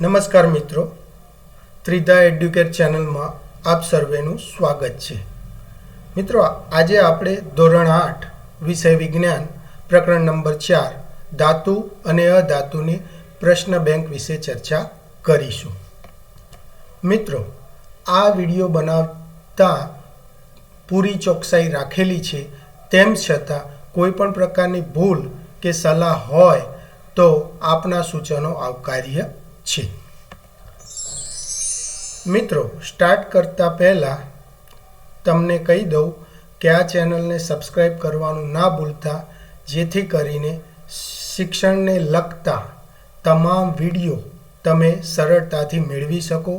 નમસ્કાર મિત્રો. ત્રિધા એડ્યુકેટ ચેનલમાં આપ સર્વેનું સ્વાગત છે. મિત્રો, આજે આપણે ધોરણ આઠ, વિષય વિજ્ઞાન, પ્રકરણ નંબર ચાર, ધાતુ અને અધાતુની પ્રશ્ન બેંક વિશે ચર્ચા કરીશું. મિત્રો, આ વીડિયો બનાવતા પૂરી ચોકસાઈ રાખેલી છે. તેમ છતાં, કોઈ પણ પ્રકારની ભૂલ કે સલાહ હોય તો આપના સૂચનો આવકાર્ય છે. મિત્રો સ્ટાર્ટ કરતા પહેલાં તમને કહી દઉં કે આ ચેનલને સબસ્ક્રાઈબ કરવાનું ના ભૂલતા, જેથી કરીને શિક્ષણને લગતા તમામ વીડિયો તમે સરળતાથી મેળવી શકો.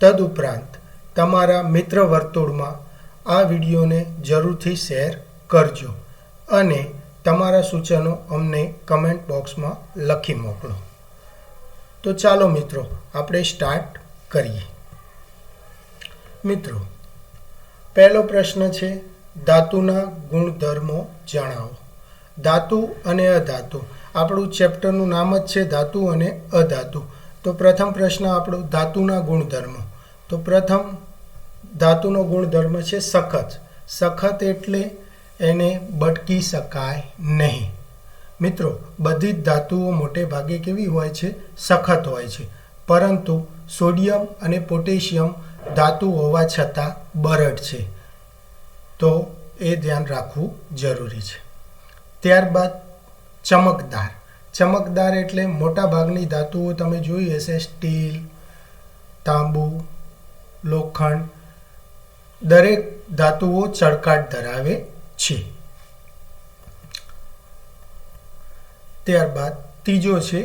તદુપરાંત, તમારા મિત્ર વર્તુળમાં આ વિડીયોને જરૂરથી શેર કરજો અને તમારા સૂચનો અમને કમેન્ટ બોક્સમાં લખી મોકલો. તો ચાલો મિત્રો, આપણે સ્ટાર્ટ કરીએ. મિત્રો, પહેલો પ્રશ્ન છે, ધાતુના ગુણધર્મો જણાવો. ધાતુ અને અધાતુ. આપણું ચેપ્ટરનું નામ જ છે, ધાતુ અને અધાતુ. તો પ્રથમ પ્રશ્ન આપણો, ધાતુના ગુણધર્મો. તો પ્રથમ, ધાતુનો ગુણધર્મ છે, સખત. સખત એટલે એને બટકી શકાય નહીં. મિત્રો, બધી જ ધાતુઓ મોટે ભાગે કેવી હોય છે? સખત હોય છે. પરંતુ સોડિયમ અને પોટેશિયમ ધાતુ હોવા છતાં બરડ છે. તો એ ધ્યાન રાખવું જરૂરી છે. ત્યારબાદ ચમકદાર. ચમકદાર એટલે મોટા ભાગની ધાતુઓ તમે જોઈ હશે, સ્ટીલ, તાંબુ, લોખંડ, દરેક ધાતુઓ ચળકાટ ધરાવે છે. ત્યારબાદ ત્રીજો છે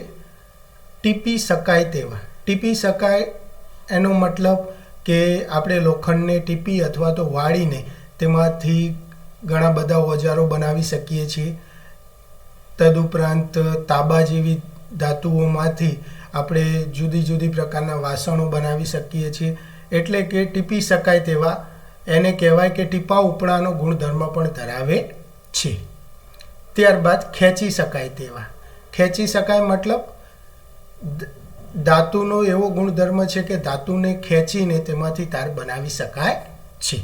ટીપી શકાય તેવા. ટીપી શકાય એનો મતલબ કે આપણે લોખંડને ટીપી અથવા તો વાળીને તેમાંથી ઘણા બધા ઓજારો બનાવી શકીએ છીએ. તદુપરાંત તાંબા જેવી ધાતુઓમાંથી આપણે જુદી જુદી પ્રકારના વાસણો બનાવી શકીએ છીએ. એટલે કે ટીપી શકાય તેવા. એને કહેવાય કે ટીપા ઉપડાનો ગુણધર્મ પણ ધરાવે છે. ત્યારબાદ ખેંચી શકાય તેવા. ખેંચી શકાય મતલબ ધાતુનો એવો ગુણધર્મ છે કે ધાતુને ખેંચીને તેમાંથી તાર બનાવી શકાય છે.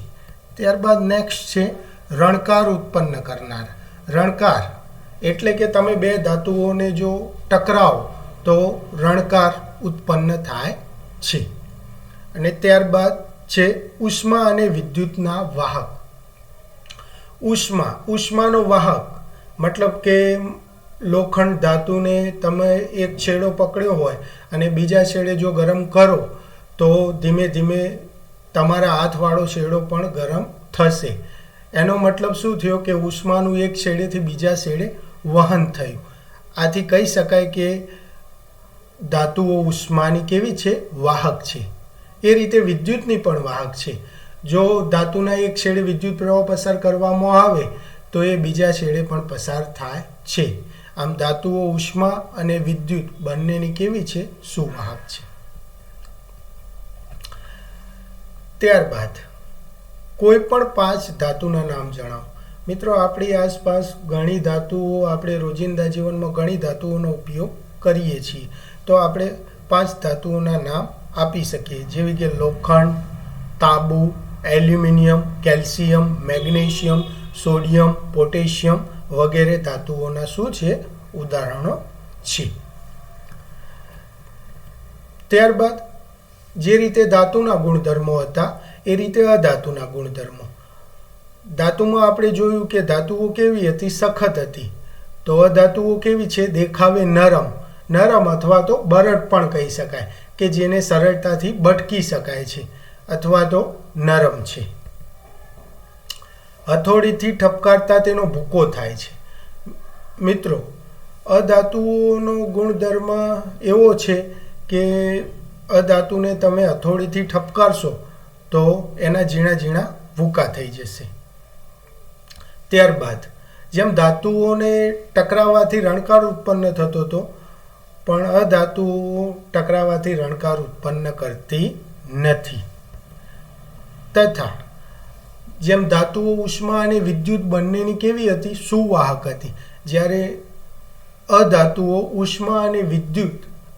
ત્યારબાદ નેક્સ્ટ છે રણકાર ઉત્પન્ન કરનાર. રણકાર એટલે કે તમે બે ધાતુઓને જો ટકરાવો તો રણકાર ઉત્પન્ન થાય છે. અને ત્યારબાદ છે ઉષ્મા અને વિદ્યુતના વાહક. ઉષ્મા, ઉષ્માનો વાહક મતલબ કે લોખંડ ધાતુને તમે એક છેડો પકડ્યો હોય અને બીજા છેડે જો ગરમ કરો, તો ધીમે ધીમે તમારા હાથવાળો છેડો પણ ગરમ થશે. એનો મતલબ શું થયો કે ઉષ્માનું એક છેડેથી બીજા છેડે વહન થયું. આથી કહી શકાય કે ધાતુઓ ઉષ્માની કેવી છે? વાહક છે. એ રીતે વિદ્યુતની પણ વાહક છે. જો ધાતુના એક છેડે વિદ્યુત પ્રવાહ પસાર કરવામાં આવે તો એ બીજા છેડે પણ પસાર થાય છે. આમ ધાતુઓ ઉષ્મા અને વિદ્યુત બંનેની કેવી છે? સુવાહક છે. ત્યારબાદ કોઈ પણ પાંચ ધાતુના નામ જણાવો. મિત્રો, આપણી આસપાસ ઘણી ધાતુઓ, આપણે રોજિંદા જીવનમાં ઘણી ધાતુઓનો ઉપયોગ કરીએ છીએ. તો આપણે પાંચ ધાતુઓના નામ આપી શકીએ. જેવી કે લોખંડ, તાંબુ, aluminium, calcium, magnesium sodium, potassium વગેરે ધાતુઓના શું છે? ઉદાહરણો છે. ત્યારબાદ જે રીતે ધાતુના ગુણધર્મો હતા, એ રીતે અધાતુના ગુણધર્મો. ધાતુમાં આપણે જોયું કે ધાતુઓ કેવી હતી? સખત હતી. તો અધાતુઓ કેવી છે? દેખાવે નરમ. નરમ અથવા તો બરડ પણ કહી શકાય, કે જેને સરળતાથી બટકી શકાય છે, અથવા તો નરમ છે. હથોડીથી ઠપકારતા તેનો ભૂકો થાય છે. મિત્રો, અધાતુઓનો ગુણધર્મ એવો છે કે અધાતુને તમે હથોડીથી ઠપકારશો તો એના ઝીણા ઝીણા ભૂકા થઈ જશે. ત્યારબાદ, જેમ ધાતુઓને ટકરાવવાથી રણકાર ઉત્પન્ન થતો હતો, પણ અધાતુઓ ટકરાવાથી રણકાર ઉત્પન્ન કરતી નથી. તથા જેમ ધાતુઓ ઉષ્મા અને વિદ્યુત બંનેની કેવી હતી? સુવાહક હતી. જ્યારે અધાતુઓ, ઉષ્મા અને વિદ્યુત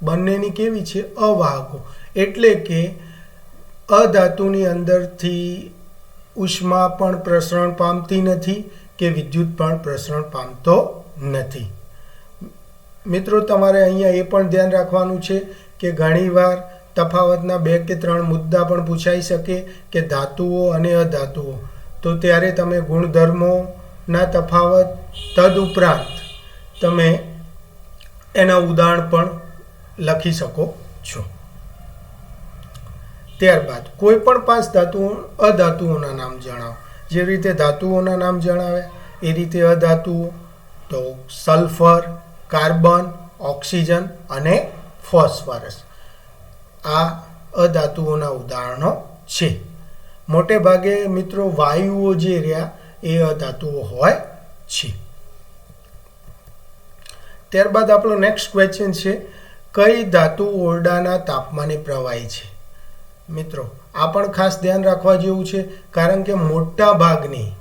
બંનેની કેવી છે? અવાહકો. એટલે કે અધાતુની અંદરથી ઉષ્મા પણ પ્રસરણ પામતી નથી કે વિદ્યુત પણ પ્રસરણ પામતો નથી. મિત્રો, તમારે અહીંયા એ પણ ધ્યાન રાખવાનું છે કે ઘણીવાર તફાવતના બે કે ત્રણ મુદ્દા પણ પૂછાઈ શકે કે ધાતુઓ અને અધાતુઓ. તો ત્યારે તમે ગુણધર્મોના તફાવત તદુપરાંત તમે એના ઉદાહરણ પણ લખી શકો છો. ત્યારબાદ કોઈ પણ પાંચ ધાતુઓ અધાતુઓના નામ જણાવો. જે રીતે ધાતુઓના નામ જણાવે, એ રીતે અધાતુઓ તો સલ્ફર, કાર્બન, ઓક્સિજન અને ફોસ્ફરસ. આ અધાતુઓના ઉદાહરણો છે. મોટે ભાગે મિત્રો વાયુઓ જે રહ્યા એ અધાતુઓ હોય છે. ત્યારબાદ આપણો નેક્સ્ટ ક્વેશ્ચન છે, કઈ ધાતુ ઓરડાના તાપમાને પ્રવાહી છે? મિત્રો, આ પણ ખાસ ધ્યાન રાખવા જેવું છે, કારણ કે મોટા ભાગની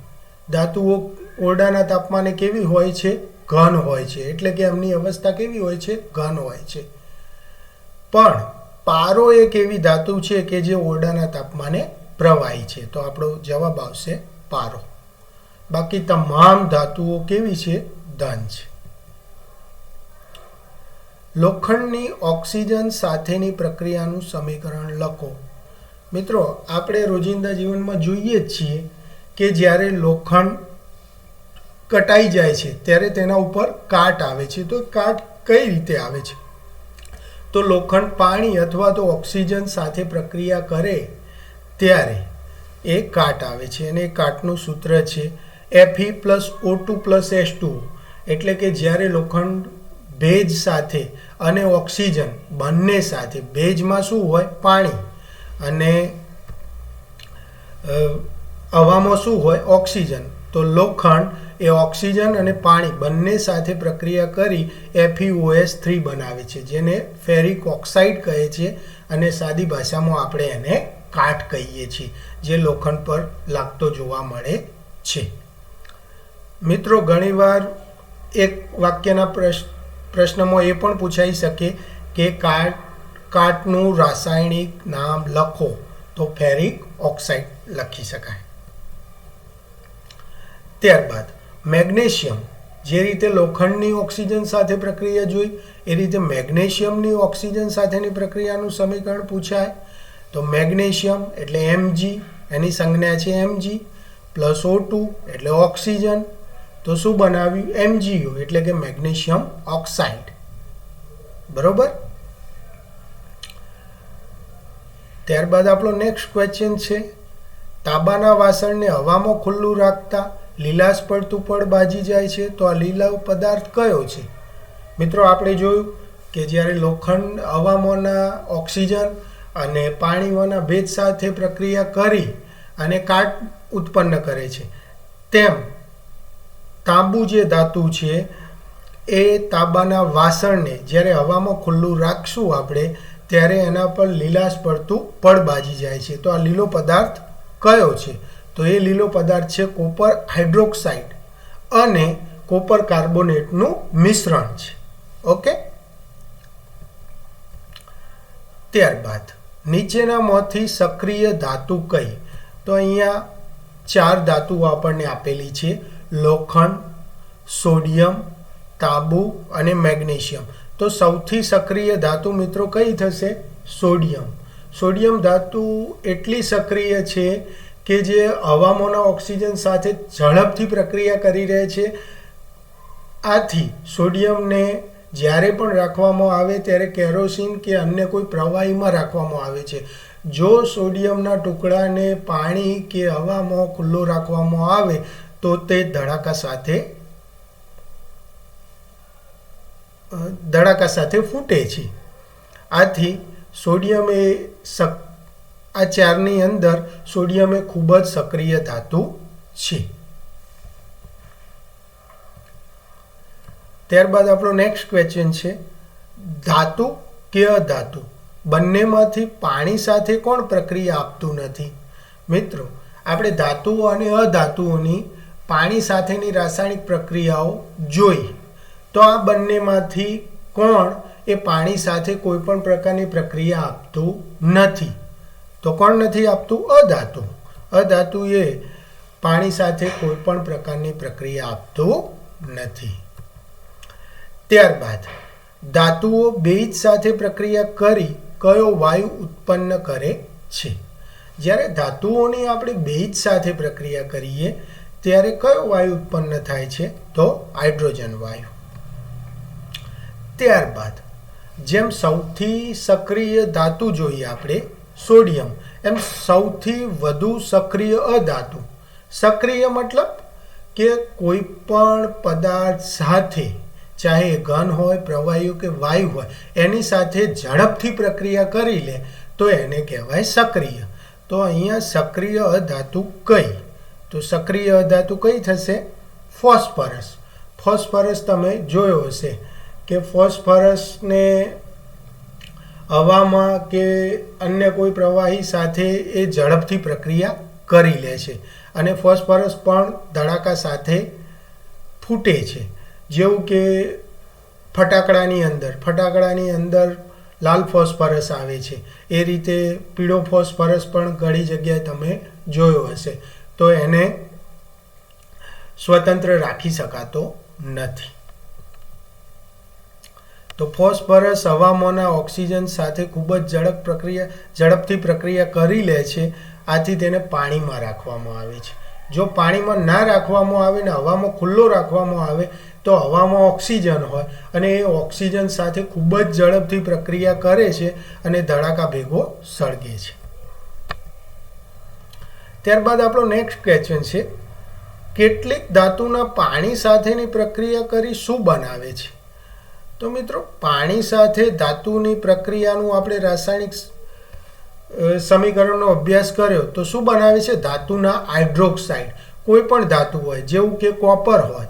ધાતુઓ ઓરડાના તાપમાને કેવી હોય છે? ઘન હોય છે. એટલે કે એમની અવસ્થા કેવી હોય છે? ઘન હોય છે. પણ પારો એક એવી ધાતુ છે કે જે ઓરડાના તાપમાને પ્રવાહી છે. તો આપણો જવાબ આવશે પારો. બાકી તમામ ધાતુઓ કેવી છે? ધન છે. લોખંડની ઓક્સિજન સાથેની પ્રક્રિયાનું સમીકરણ લખો. મિત્રો, આપણે રોજિંદા જીવનમાં જોઈએ જ છીએ કે જ્યારે લોખંડ કટાઈ જાય છે, ત્યારે તેના ઉપર કાટ આવે છે. તો કાટ કઈ રીતે આવે છે? તો લોખંડ પાણી અથવા તો ઓક્સિજન સાથે પ્રક્રિયા કરે ત્યારે એ કાટ આવે છે અને એ કાટનું સૂત્ર છે FE plus O two plus S two એટલે કે જ્યારે લોખંડ ભેજ સાથે અને ઓક્સિજન બંને સાથે, ભેજમાં શું હોય? પાણી. અને હવામાં શું હોય? ઓક્સિજન. તો લોખંડ એ ઓક્સિજન અને પાણી બંને સાથે પ્રક્રિયા કરી એફઈઓએસ થ્રી બનાવે છે, જેને ફેરિક ઓક્સાઇડ કહે છે અને સાદી ભાષામાં આપણે એને કાટ કહીએ છીએ, જે લોખંડ પર લાગતો જોવા મળે છે. મિત્રો, ઘણીવાર એક વાક્યના પ્રશ્ન પ્રશ્નમાં એ પણ પૂછાઈ શકે કે કાટ, કાટનું રાસાયણિક નામ લખો તો ફેરિક ઓક્સાઇડ લખી શકાય. ત્યારબાદ, મેગ્નેશિયમ, જે રીતે લોખંડની ઓક્સિજન સાથે પ્રક્રિયા જોઈ, એ રીતે મેગ્નેશિયમની ઓક્સિજન સાથેની પ્રક્રિયાનું સમીકરણ પૂછાય. તો મેગ્નેશિયમ એટલે એમજી એની સંજ્ઞા છે એમજી પ્લસ ઓ ટુ એટલે ઓક્સિજન. તો શું બનાવ્યું? એમજીયુ એટલે કે મેગ્નેશિયમ ઓક્સાઇડ. બરોબર? ત્યારબાદ આપણો નેક્સ્ટ ક્વેશ્ચન છે. તાંબાના વાસણને હવામાં ખુલ્લું રાખતા લીલાશ પડતું પડ બાજી જાય છે. તો આ લીલા પદાર્થ કયો છે? મિત્રો, આપણે જોયું કે જ્યારે લોખંડ હવામાંના ઓક્સિજન અને પાણીઓના ભેજ સાથે પ્રક્રિયા કરી અને કાટ ઉત્પન્ન કરે છે. તેમ તાંબુ જે ધાતુ છે, એ તાંબાના વાસણને જ્યારે હવામાં ખુલ્લું રાખશું આપણે, ત્યારે એના પર લીલાશ પડતું પડ બાજી જાય છે. તો આ લીલો પદાર્થ કયો છે? તો એ લીલો પદાર્થ છે કોપર હાઇડ્રોક્સાઇડ અને કોપર કાર્બોનેટનું મિશ્રણ છે. ઓકે? ત્યારબાદ નીચેનામાંથી સક્રિય ધાતુ કઈ? તો અહીંયા ચાર ધાતુઓ આપણને આપેલી છે. લોખંડ, સોડિયમ, તાંબુ અને મેગ્નેશિયમ. તો સૌથી સક્રિય ધાતુ મિત્રો કઈ થશે? સોડિયમ. સોડિયમ ધાતુ એટલી સક્રિય છે કે જે હવામાંના ઓક્સિજન સાથે ઝડપથી પ્રક્રિયા કરી રહે છે. આથી સોડિયમને જ્યારે પણ રાખવામાં આવે ત્યારે કેરોસીન કે અન્ય કોઈ પ્રવાહીમાં રાખવામાં આવે છે. જો સોડિયમના ટુકડાને પાણી કે હવામાં ખુલ્લો રાખવામાં આવે, તો તે ધડાકા સાથે ધડાકા સાથે ફૂટે છે. આથી સોડિયમ એ આ ચારની અંદર સોડિયમ એ ખૂબ જ સક્રિય ધાતુ છે. ત્યારબાદ આપણો નેક્સ્ટ ક્વેશ્ચન છે, ધાતુ કે અધાતુ? બંનેમાંથી પાણી સાથે કોણ પ્રક્રિયા આપતું નથી? મિત્રો, આપણે ધાતુઓ અને અધાતુઓની પાણી સાથેની રાસાયણિક પ્રક્રિયાઓ જોઈ. તો આ બંનેમાંથી કોણ એ પાણી સાથે કોઈ પણ પ્રકારની પ્રક્રિયા આપતું નથી? તો કોણ નથી આપતું? અધાતુ. અધાતુ એ પાણી સાથે કોઈ પણ પ્રકારની પ્રક્રિયા આપતું નથી. ત્યારબાદ ધાતુઓ બેજ સાથે પ્રક્રિયા કરી કયો વાયુ ઉત્પન્ન કરે છે? જ્યારે ધાતુઓની આપણે બેજ સાથે પ્રક્રિયા કરીએ, ત્યારે કયો વાયુ ઉત્પન્ન થાય છે? તો હાઇડ્રોજન વાયુ. ત્યારબાદ જેમ સૌથી સક્રિય ધાતુ જોઈએ આપણે, સોડિયમ. એમ સૌથી વધુ સક્રિય અધાતુ. સક્રિય મતલબ કે કોઈ પણ પદાર્થ સાથે ચાહે એ ઘન હોય, પ્રવાહી કે વાયુ હોય, એની સાથે ઝડપથી પ્રક્રિયા કરી લે, તો એને કહેવાય સક્રિય. તો અહીંયા સક્રિય અધાતુ કઈ? તો સક્રિય અધાતુ કઈ થશે? ફોસ્ફરસ. ફોસ્ફરસ તમે જોયો હશે કે ફોસ્ફરસને હવામાં કે અન્ય કોઈ પ્રવાહી સાથે એ ઝડપથી પ્રક્રિયા કરી લે છે. અને ફોસ્ફરસ પણ ધડાકા સાથે ફૂટે છે. જેવું કે ફટાકડાની અંદર ફટાકડાની અંદર લાલ ફોસ્ફરસ આવે છે. એ રીતે પીળો ફોસ્ફરસ પણ ઘણી જગ્યાએ તમે જોયો હશે. તો એને સ્વતંત્ર રાખી શકાતો નથી. તો ફોસ્ફરસ હવામાંના ઓક્સિજન સાથે ખૂબ જ ઝડપ પ્રક્રિયા, ઝડપથી પ્રક્રિયા કરી લે છે. આથી તેને પાણીમાં રાખવામાં આવે છે. જો પાણીમાં ના રાખવામાં આવે ને હવામાં ખુલ્લો રાખવામાં આવે, તો હવામાં ઓક્સિજન હોય અને એ ઓક્સિજન સાથે ખૂબ જ ઝડપથી પ્રક્રિયા કરે છે અને ધડાકા ભેગો સળગે છે. ત્યારબાદ આપણો નેક્સ્ટ ક્વેશ્ચન છે, કેટલીક ધાતુના પાણી સાથેની પ્રક્રિયા કરી શું બનાવે છે? તો મિત્રો, પાણી સાથે ધાતુની પ્રક્રિયાનું આપણે રાસાયણિક સમીકરણનો અભ્યાસ કર્યો તો શું બનાવે છે? ધાતુના હાઇડ્રોક્સાઇડ. કોઈ પણ ધાતુ હોય, જેવું કે કોપર હોય.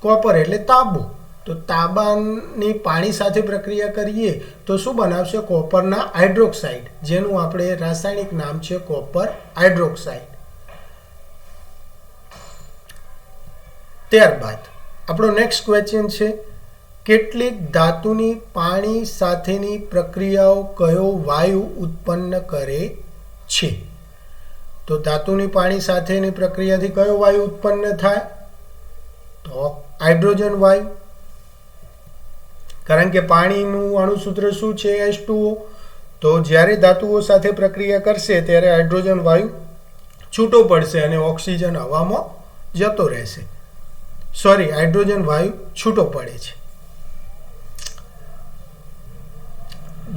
કોપર એટલે તાંબુ. તો તાંબાની પાણી સાથે પ્રક્રિયા કરીએ તો શું બનાવશે? કોપરના હાઇડ્રોક્સાઇડ, જેનું આપણે રાસાયણિક નામ છે કોપર હાઇડ્રોક્સાઇડ. ત્યારબાદ આપણો નેક્સ્ટ ક્વેશ્ચન છે કેટલીક ધાતુની પાણી સાથેની પ્રક્રિયાઓ કયો વાયુ ઉત્પન્ન કરે છે? તો ધાતુની પાણી સાથેની પ્રક્રિયાથી કયો વાયુ ઉત્પન્ન થાય? તો હાઇડ્રોજન વાયુ. કારણ કે પાણીનું અણુસૂત્ર શું છે એચ તો જ્યારે ધાતુઓ સાથે પ્રક્રિયા કરશે ત્યારે હાઇડ્રોજન વાયુ છૂટો પડશે અને ઓક્સિજન હવામાં જતો રહેશે. સોરી હાઇડ્રોજન વાયુ છૂટો પડે છે.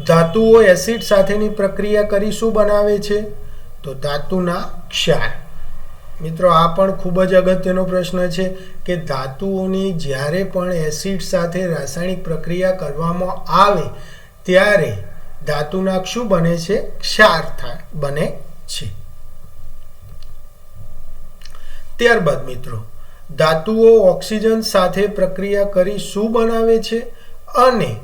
ધાતુઓ એસિડ સાથેની પ્રક્રિયા કરી શું બનાવે છે? તો ધાતુના ક્ષાર. મિત્રો, આ પણ ખૂબ જ અગત્યનો પ્રશ્ન છે કે ધાતુઓની જ્યારે પણ એસિડ સાથે રાસાયણિક પ્રક્રિયા કરવામાં આવે, ત્યારે ધાતુના શું બને છે? ક્ષાર થાય બને છે. ત્યારબાદ મિત્રો, ધાતુઓ ઓક્સિજન સાથે પ્રક્રિયા કરી શું બનાવે છે? અને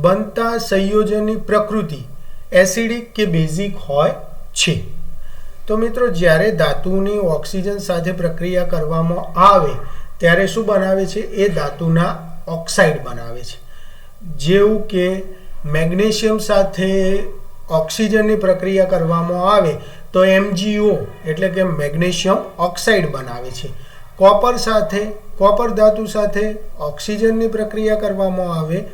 બનતા સંયોજનની પ્રકૃતિ એસિડિક કે બેઝિક હોય છે. તો મિત્રો, જ્યારે ધાતુની ઓક્સિજન સાથે પ્રક્રિયા કરવામાં આવે, ત્યારે શું બનાવે છે? એ ધાતુના ઓક્સાઇડ બનાવે છે. જેવું કે મેગ્નેશિયમ સાથે ઓક્સિજનની પ્રક્રિયા કરવામાં આવે, તો એમજીઓ એટલે કે મેગ્નેશિયમ ઓક્સાઇડ બનાવે છે. કોપર સાથે, કોપર ધાતુ સાથે ઓક્સિજનની પ્રક્રિયા કરવામાં આવે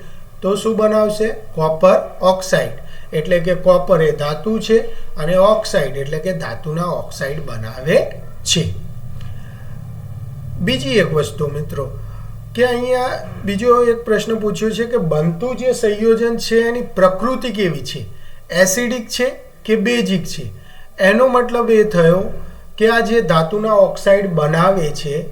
તો શું બનાવશે? Copper oxide. એટલે કે કોપર એ ધાતુ છે અને ઓક્સાઇડ એટલે કે ધાતુના ઓક્સાઇડ બનાવે છે. બીજી એક વસ્તુ મિત્રો, કે અહીંયા બીજો એક પ્રશ્ન પૂછ્યો છે કે બનતું જે સંયોજન છે એની પ્રકૃતિ કેવી છે? એસિડિક છે કે બેઝિક છે? એનો મતલબ એ થયો કે આ જે ધાતુના ઓક્સાઇડ બનાવે છે,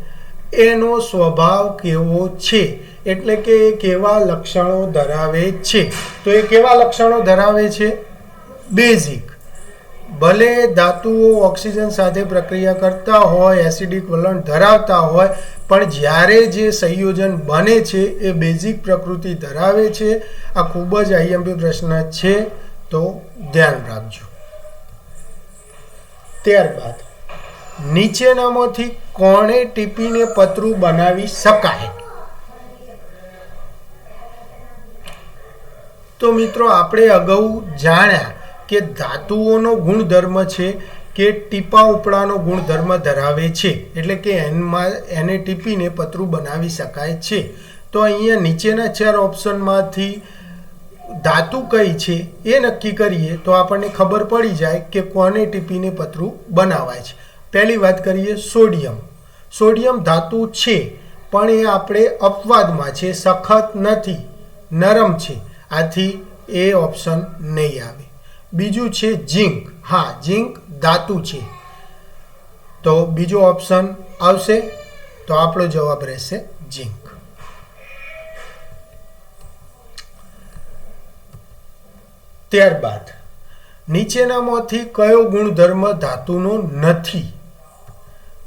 એનો સ્વભાવ કેવો છે? એટલે કે કેવા લક્ષણો ધરાવે છે? તો એ કેવા લક્ષણો ધરાવે છે? બેઝિક. ભલે ધાતુઓ ઓક્સિજન સાથે પ્રક્રિયા કરતા હોય, એસિડિક વલણ ધરાવતા હોય, પણ જ્યારે જે સંયોજન બને છે, એ બેઝિક પ્રકૃતિ ધરાવે છે. આ ખૂબ જ આઈએમપી પ્રશ્ન છે. તો ધ્યાન રાખજો. ત્યારબાદ, નીચેનામાંથી કોણે ટીપીને પતરું બનાવી શકાય? તો મિત્રો આપણે અગાઉ જાણ્યા કે ધાતુઓનો ગુણધર્મ છે કે ટીપા ઉપડાનો ગુણધર્મ ધરાવે છે. એટલે કે એનમાં, એને ટીપીને પતરું બનાવી શકાય છે. તો અહીંયા નીચેના ચાર ઓપ્શનમાંથી ધાતુ કઈ છે એ નક્કી કરીએ તો આપણને ખબર પડી જાય કે કોને ટીપીને પતરું બનાવાય છે. પહેલી વાત કરીએ સોડિયમ. સોડિયમ ધાતુ છે, પણ એ આપણે અપવાદમાં છે, સખત નથી, નરમ છે. આથી એ ઓપ્શન નહીં આવે. બીજું છે ઝીંક. હા, ઝીંક ધાતુ છે. તો બીજો ઓપ્શન આવશે. તો આપણો જવાબ રહેશે ઝીંક. ત્યારબાદ, નીચેનામાંથી કયો ગુણધર્મ ધાતુનો નથી?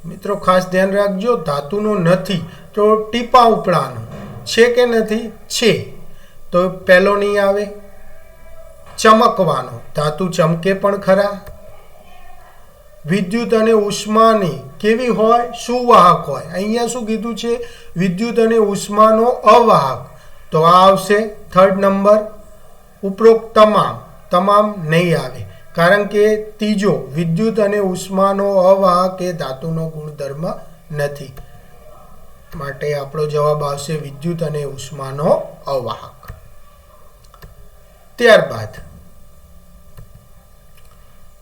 મિત્રો, ખાસ ધ્યાન રાખજો, ધાતુનો નથી. તો ટીપા ઉપડાનો. છે કે નથી? છે. તો પહેલો નહીં આવે? ચમકવાનો. ધાતુ ચમકે પણ ખરા. વિદ્યુત અને ઉષ્માની કેવી હોય? સુવાહક હોય. અહીંયા શું કીધું છે? વિદ્યુત અને ઉષ્માનો અવાહક. તો આ આવશે થર્ડ નંબર ઉપરોક્ત તમામ. તમામ નહીં આવે. કારણ કે ત્રીજો, વિદ્યુત અને ઉષ્માનો અવાહક એ ધાતુનો ગુણધર્મ નથી. માટે આપણો જવાબ આવશે વિદ્યુત અને ઉષ્માનો અવાહક. ત્યારબાદ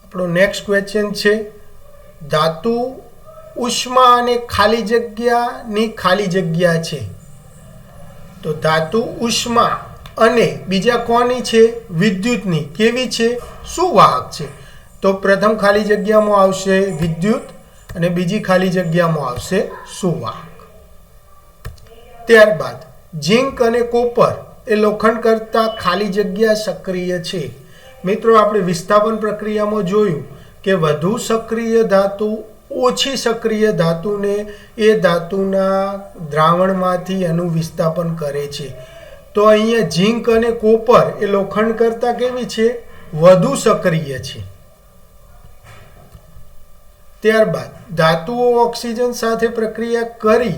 આપણો નેક્સ્ટ ક્વેશ્ચન છે, ધાતુ ઉષ્મા અને ખાલી જગ્યાની ખાલી જગ્યા છે. તો ધાતુ ઉષ્મા અને બીજા કોની છે? વિદ્યુતની. કેવી છે? સુવાહક છે? તો પ્રથમ ખાલી જગ્યામાં આવશે વિદ્યુત અને બીજી ખાલી જગ્યામાં આવશે સુવાહક ત્યારબાદ ઝીંક અને કોપર. એ લોખંડ કરતાં ખાલી જગ્યા સક્રિય છે. મિત્રો, આપણે વિસ્થાપન પ્રક્રિયામાં જોયું કે વધુ સક્રિય ધાતુ, ઓછી સક્રિય ધાતુને એ ધાતુના દ્રાવણમાંથી એનું વિસ્થાપન કરે છે. તો અહીંયા ઝીંક અને કોપર એ લોખંડ કરતાં કેવી છે? વધુ સક્રિય છે. ત્યારબાદ, ધાતુઓ ઓક્સિજન સાથે પ્રક્રિયા કરી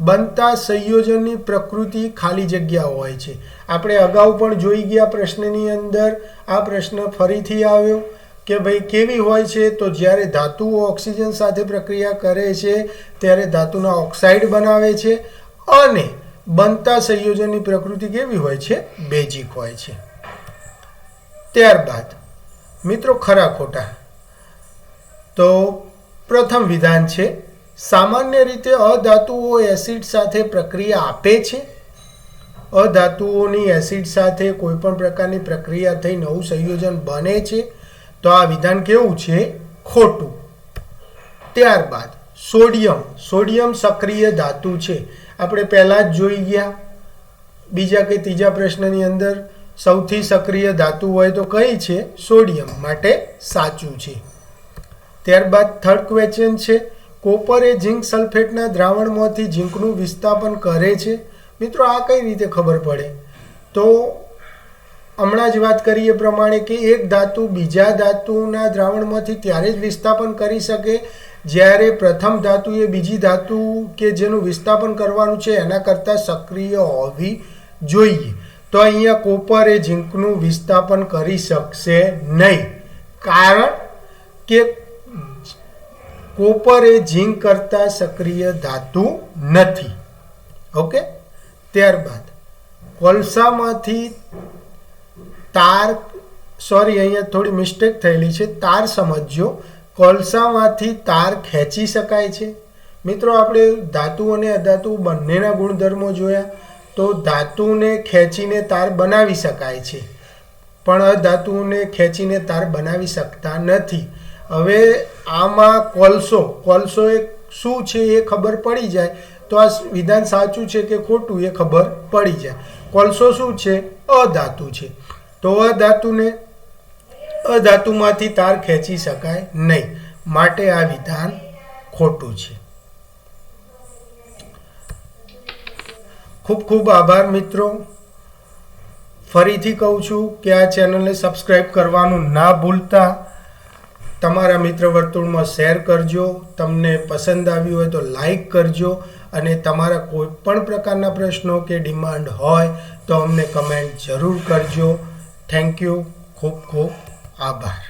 બનતા સંયોજનની પ્રકૃતિ ખાલી જગ્યા હોય છે. આપણે અગાઉ પણ જોઈ ગયા પ્રશ્નની અંદર આ પ્રશ્ન ફરીથી આવ્યો કે ભાઈ કેવી હોય છે? તો જ્યારે ધાતુઓ ઓક્સિજન સાથે પ્રક્રિયા કરે છે, ત્યારે ધાતુના ઓક્સાઇડ બનાવે છે અને બનતા સંયોજનની પ્રકૃતિ કેવી હોય છે? બેઝિક હોય છે. ત્યારબાદ, મિત્રો ખરા ખોટા. તો પ્રથમ વિધાન છે સામાન્ય રીતે અધાતુઓ એસિડ સાથે પ્રક્રિયા આપે છે. અધાતુઓની એસિડ સાથે કોઈ પણ પ્રકારની પ્રક્રિયા થઈ નવું સંયોજન બને છે. તો આ વિધાન કેવું છે? ખોટું. ત્યારબાદ સોડિયમ. સોડિયમ સક્રિય ધાતુ છે. આપણે પહેલાં જ જોઈ ગયા. બીજા કે ત્રીજા પ્રશ્નની અંદર સૌથી સક્રિય ધાતુ હોય તો કઈ છે? સોડિયમ. માટે સાચું છે. ત્યારબાદ થર્ડ ક્વેશ્ચન છે. કોપર એ ઝીંક સલ્ફેટના દ્રાવણમાંથી ઝીંકનું વિસ્થાપન કરે છે? મિત્રો, આ કઈ રીતે ખબર પડે? તો હમણાં જ વાત કરીએ પ્રમાણે કે એક ધાતુ બીજા ધાતુના દ્રાવણમાંથી ત્યારે જ વિસ્થાપન કરી શકે જ્યારે પ્રથમ ધાતુ એ બીજી ધાતુ કે જેનું વિસ્થાપન કરવાનું છે એના કરતાં સક્રિય હોવી જોઈએ. તો અહીંયા કોપર એ ઝીંકનું વિસ્થાપન કરી શકશે નહીં. કારણ કે કોપર એ ઝીંક કરતાં સક્રિય ધાતુ નથી. ઓકે? ત્યારબાદ, કોલસામાંથી તાર, સોરી, અહીંયા થોડી મિસ્ટેક થયેલી છે, તાર સમજ્યો કોલસામાંથી તાર ખેંચી શકાય છે. મિત્રો, આપણે ધાતુ અને અધાતુ બંનેના ગુણધર્મો જોયા, તો ધાતુને ખેંચીને તાર બનાવી શકાય છે. પણ અધાતુને ખેંચીને તાર બનાવી શકતા નથી. હવે આમાં કોલસો કોલસો એ શું છે એ ખબર પડી જાય. તો આ વિધાન સાચું છે કે ખોટું એ ખબર પડી જાય. કોલસો શું છે? અધાતુ છે. તો અધાતુને, અધાતુમાંથી તાર ખેંચી શકાય નહીં. માટે આ વિધાન ખોટું છે. ખૂબ ખૂબ આભાર મિત્રો. ફરીથી કહું છું કે આ ચેનલને સબસ્ક્રાઈબ કરવાનું ના ભૂલતા. તમારા મિત્ર વર્તુળમાં શેર કરજો, તમને પસંદ આવ્યું હોય તો લાઈક કરજો અને તમારા કોઈ પણ પ્રકારના પ્રશ્નો કે ડિમાન્ડ હોય તો અમને કમેન્ટ જરૂર કરજો. થેન્ક યુ ખૂબ ખૂબ આભાર.